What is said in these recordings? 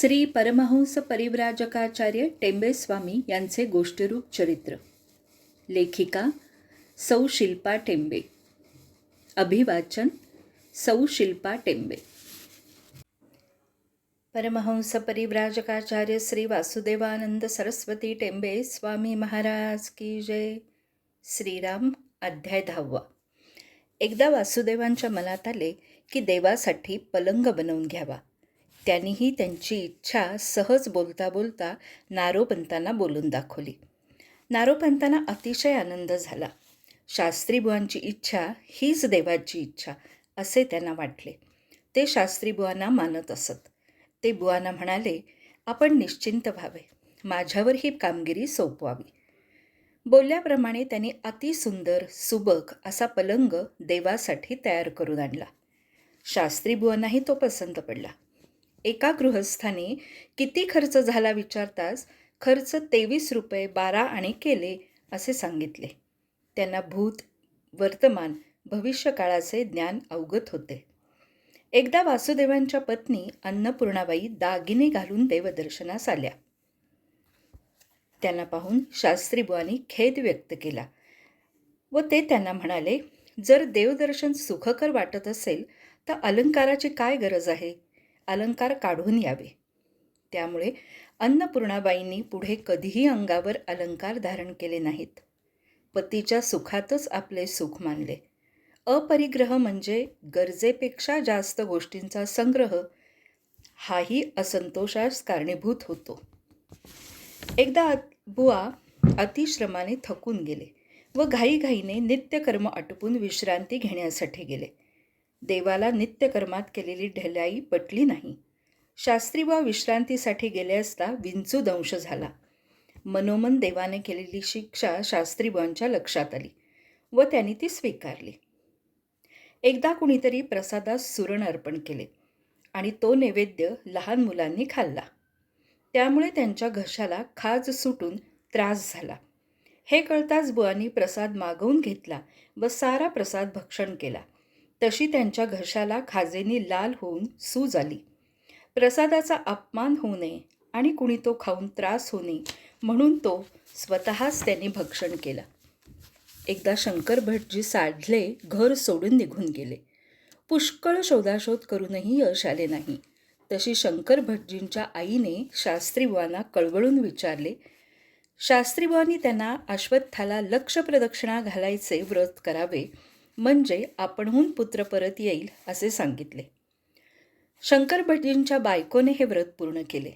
श्री परमहंस परिव्राजकाचार्य टेंबेस्वामी यांचे गोष्टीरूप चरित्र. लेखिका सौ शिल्पा टेंबे. अभिवाचन सौ शिल्पा टेंबे. परमहंस परिव्राजकाचार्य श्री वासुदेवानंद सरस्वती टेंबे स्वामी महाराज की जय. श्रीराम अध्याय दहावा. एकदा वासुदेवांच्या मनात आले की देवासाठी पलंग बनवून घ्यावा. त्यांनीही त्यांची इच्छा सहज बोलता बोलता नारोपंतांना बोलून दाखवली. नारोपंतांना अतिशय आनंद झाला. शास्त्रीबुवांची इच्छा हीच देवाची इच्छा असे त्यांना वाटले. ते शास्त्रीबुवांना मानत असत. ते बुवांना म्हणाले आपण निश्चिंत व्हावे. माझ्यावर ही कामगिरी सोपवावी. बोलल्याप्रमाणे त्यांनी अतिसुंदर सुबक असा पलंग देवासाठी तयार करून आणला. शास्त्रीबुवांनाही तो पसंत पडला. एका गृहस्थाने किती खर्च झाला विचारताच खर्च तेवीस रुपये बारा आणि केले असे सांगितले. त्यांना भूत वर्तमान भविष्यकाळाचे ज्ञान अवगत होते. एकदा वासुदेवांच्या पत्नी अन्नपूर्णाबाई दागिने घालून देवदर्शनास आल्या. त्यांना पाहून शास्त्रीबुवांनी खेद व्यक्त केला व ते त्यांना म्हणाले जर देवदर्शन सुखकर वाटत असेल तर अलंकाराची काय गरज आहे? अलंकार काढून यावे. त्यामुळे अन्नपूर्णाबाईंनी पुढे कधीही अंगावर अलंकार धारण केले नाहीत. पतीच्या सुखातच आपले सुख मानले. अपरिग्रह म्हणजे गरजेपेक्षा जास्त गोष्टींचा संग्रह हाही असंतोषास कारणीभूत होतो. एकदा बुवा अतिश्रमाने थकून गेले व घाईघाईने नित्यकर्म आटपून विश्रांती घेण्यासाठी गेले. देवाला नित्यकर्मात केलेली ढलाई पटली नाही. शास्त्रीबा विश्रांतीसाठी गेले असता विंचू दंश झाला. मनोमन देवाने केलेली शिक्षा शास्त्रीबांच्या लक्षात आली व त्यांनी ती स्वीकारली. एकदा कुणीतरी प्रसादास सुरण अर्पण केले आणि तो नैवेद्य लहान मुलांनी खाल्ला. त्यामुळे त्यांच्या घशाला खाज सुटून त्रास झाला. हे कळताच बुवांनी प्रसाद मागवून घेतला व सारा प्रसाद भक्षण केला. तशी त्यांच्या घशाला खाजेनी लाल होऊन सूज आली. प्रसादाचा अपमान होऊ नये आणि कुणी तो खाऊन त्रास होऊ नये म्हणून तो स्वतःच त्यांनी भक्षण केला. एकदा शंकर भटजी साधले घर सोडून निघून गेले. पुष्कळ शोधाशोध करूनही यश आले नाही. तशी शंकर भटजींच्या आईने शास्त्रीबुवांना कळवळून विचारले शास्त्रीबुवांनी त्यांना अश्वत्थाला लक्ष प्रदक्षिणा घालायचे व्रत करावे. म्हणजे आपणहून पुत्र परत येईल असे सांगितले. शंकर भटजींच्या बायकोने हे व्रत पूर्ण केले.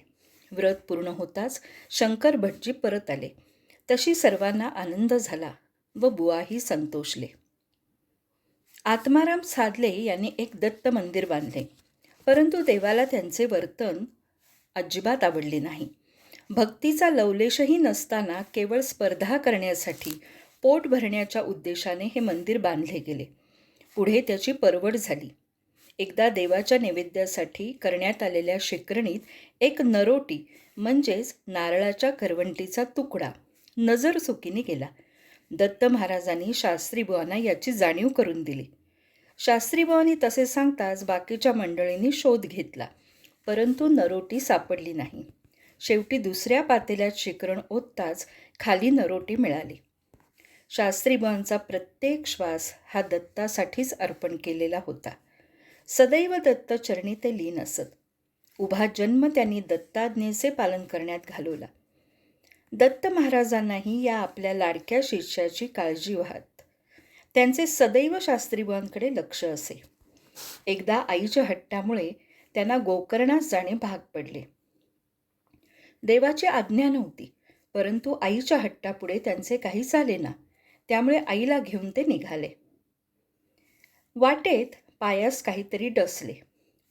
व्रत पूर्ण होताच शंकर भटजी परत आले. तशी सर्वांना आनंद झाला व बुवाही संतोषले. आत्माराम साधले यांनी एक दत्त मंदिर बांधले. परंतु देवाला त्यांचे वर्तन अजिबात आवडले नाही. भक्तीचा लवलेशही नसताना केवळ स्पर्धा करण्यासाठी पोट भरण्याच्या उद्देशाने हे मंदिर बांधले गेले. पुढे त्याची परवड झाली. एकदा देवाच्या नैवेद्यासाठी करण्यात आलेल्या शिकरणीत एक नरोटी म्हणजेच नारळाच्या करवंटीचा तुकडा नजर चुकीने गेला. दत्त महाराजांनी शास्त्रीबुवांना याची जाणीव करून दिली. शास्त्रीबुवांनी तसे सांगताच बाकीच्या मंडळींनी शोध घेतला परंतु नरोटी सापडली नाही. शेवटी दुसऱ्या पातेल्यात शिकरण ओतताच खाली नरोटी मिळाली. शास्त्रीबांचा प्रत्येक श्वास हा दत्तासाठीच अर्पण केलेला होता. सदैव दत्त चरणी ते लीन असत. उभा जन्म त्यांनी दत्ताज्ञेचे पालन करण्यात घालवला. दत्त महाराजांनाही या आपल्या लाडक्या शिष्याची काळजी वाहत. त्यांचे सदैव शास्त्रीबांकडे लक्ष असे. एकदा आईच्या हट्टामुळे त्यांना गोकर्णास जाणे भाग पडले. देवाची आज्ञा नव्हती परंतु आईच्या हट्टापुढे त्यांचे काही झाले ना. त्यामुळे आईला घेऊन ते निघाले. वाटेत पायास काहीतरी डसले.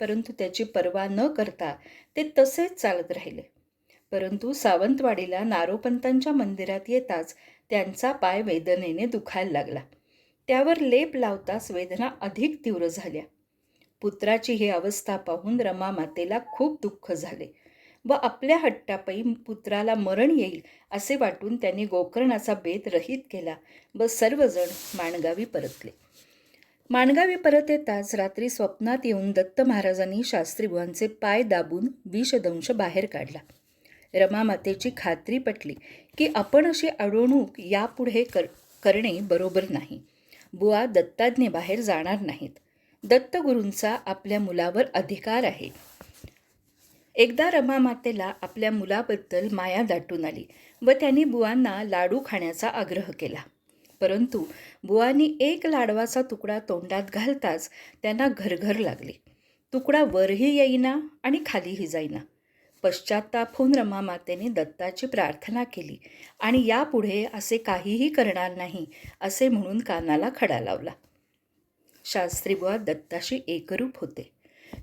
परंतु त्याची पर्वा न करता ते तसेच चालत राहिले. परंतु सावंतवाडीला नारोपंतांच्या मंदिरात येताच त्यांचा पाय वेदनेने दुखायला लागला. त्यावर लेप लावताच वेदना अधिक तीव्र झाल्या. पुत्राची ही अवस्था पाहून रमा मातेला खूप दुःख झाले. व आपल्या हट्टापै पुत्राला मरण येईल असे वाटून त्यांनी गोकर्णाचा बेत रहित केला व सर्वजण माणगावी परतले. माणगावी परत येताच रात्री स्वप्नात येऊन दत्त महाराजांनी शास्त्रीबुवांचे पाय दाबून विषदंश बाहेर काढला. रमामातेची खात्री पटली की आपण अशी अडवणूक यापुढे कर करणे बरोबर नाही. बुवा दत्ताज्ञे बाहेर जाणार नाहीत. दत्तगुरूंचा आपल्या मुलावर अधिकार आहे. एकदा रमा मातेला आपल्या मुलाबद्दल माया दाटून आली व त्यांनी बुवांना लाडू खाण्याचा आग्रह केला. परंतु बुवांनी एक लाडवाचा तुकडा तोंडात घालताच त्यांना घरघर लागले. तुकडा वरही येईना आणि खालीही जाईना. पश्चाताप होऊन रमा मातेने दत्ताची प्रार्थना केली आणि यापुढे असे काहीही करणार नाही असे म्हणून कानाला खडा लावला. शास्त्रीबुवा दत्ताशी एकरूप होते.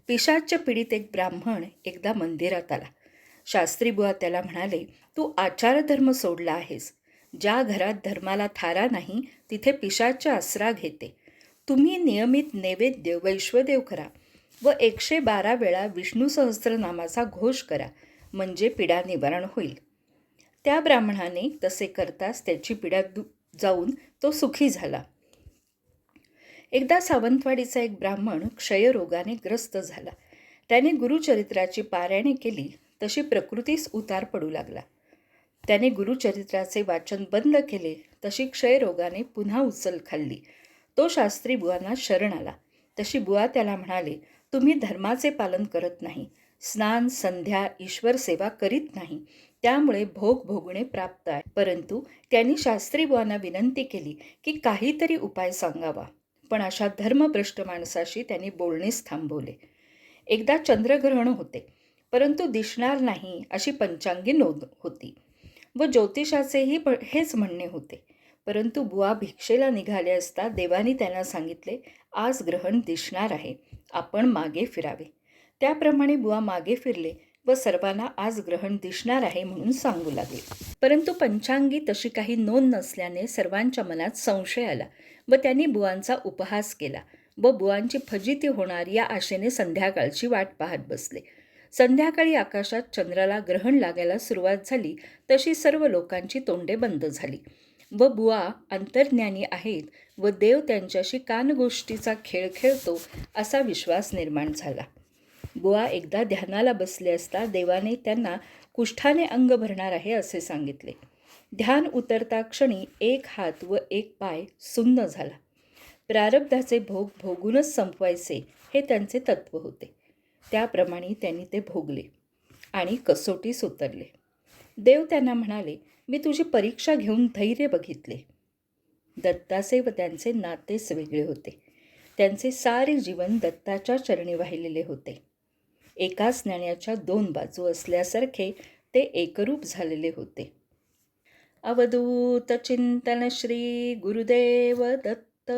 पिशाच्य पीडित एक ब्राह्मण एकदा मंदिरात आला. शास्त्रीबुवा त्याला म्हणाले तू आचारधर्म सोडला आहेस. ज्या घरात धर्माला थारा नाही तिथे पिशाच्या आसरा घेते. तुम्ही नियमित नैवेद्य वैश्वदेव करा व एकशे बारा वेळा विष्णू सहस्त्रनामाचा घोष करा म्हणजे पीडा निवारण होईल त्या ब्राह्मणाने तसे करताच त्याची पीडा दु जाऊन तो सुखी झाला. एकदा सावंतवाडीचा एक ब्राह्मण क्षयरोगाने ग्रस्त झाला. त्याने गुरुचरित्राची पारायणे केली तशी प्रकृतीस उतार पडू लागला. त्याने गुरुचरित्राचे वाचन बंद केले तशी क्षयरोगाने पुन्हा उचल खाल्ली. तो शास्त्री बुवांना शरण आला. तशी बुवा त्याला म्हणाले तुम्ही धर्माचे पालन करत नाही. स्नान संध्या ईश्वर सेवा करीत नाही. त्यामुळे भोग भोगणे प्राप्त आहे. परंतु त्यांनी शास्त्री बुवांना विनंती केली की काहीतरी उपाय सांगावा. पण अशा धर्मभ्रष्ट माणसाशी त्यांनी बोलणेच थांबवले. एकदा चंद्रग्रहण होते परंतु दिसणार नाही अशी पंचांगी नोंद होती. व ज्योतिषाचेही हेच म्हणणे होते. परंतु बुवा भिक्षेला निघाले असता देवानी त्यांना सांगितले आज ग्रहण दिसणार आहे आपण मागे फिरावे. त्याप्रमाणे बुवा मागे फिरले व सर्वांना आज ग्रहण दिसणार आहे म्हणून सांगू लागले. परंतु पंचांगी तशी काही नोंद नसल्याने सर्वांच्या मनात संशय आला. व त्यांनी बुवांचा उपहास केला व बुवांची फजिती होणार या आशेने संध्याकाळची वाट पाहत बसले. संध्याकाळी आकाशात चंद्राला ग्रहण लागायला सुरुवात झाली तशी सर्व लोकांची तोंडे बंद झाली. व बुवा अंतर्ज्ञानी आहेत व देव त्यांच्याशी कानगोष्टीचा खेळ खेळतो असा विश्वास निर्माण झाला. बुवा एकदा ध्यानाला बसले असता देवाने त्यांना कुष्ठाने अंग भरणार आहे असे सांगितले. ध्यान उतरता क्षणी एक हात व एक पाय सुन्न झाला. प्रारब्धाचे भोग भोगूनच संपवायचे हे त्यांचे तत्व होते. त्याप्रमाणे त्यांनी ते भोगले आणि कसोटीस उतरले देव त्यांना म्हणाले मी तुझी परीक्षा घेऊन धैर्य बघितले. दत्ताचे व त्यांचे नातेच वेगळे होते. त्यांचे सारे जीवन दत्ताच्या चरणी वाहिलेले होते. एकाच नाण्याच्या दोन बाजू असल्यासारखे ते एकरूप झालेले होते. अवधूत चिंतन श्री गुरुदेव दत्त